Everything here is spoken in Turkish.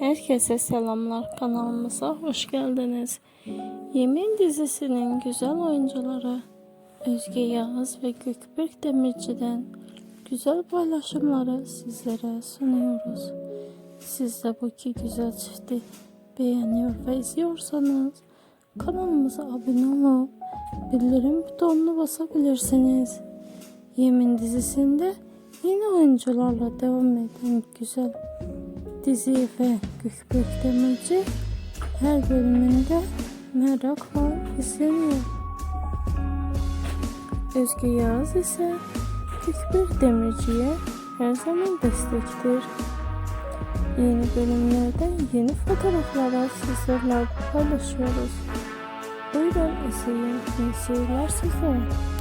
Herkese selamlar kanalımıza hoş geldiniz. Yemin dizisinin güzel oyuncuları Özge Yağız ve Gökberk Demirci'den güzel paylaşımları sizlere sunuyoruz. Siz de bu iki güzel çifti beğeniyor ve izliyorsanız kanalımıza abone olup bildirim butonunu basabilirsiniz. Yemin dizisinde yeni oyuncularla devam eden güzel dizi ve Gökberk Demirci her bölümünde merakla izleniyor. Özge Yağız ise Gökberk Demirci'ye her zaman destektir. Yeni bölümlerde yeni fotoğraflara sizlerle paylaşıyoruz. Buyurun izleyin. İyi seyirler sizlere.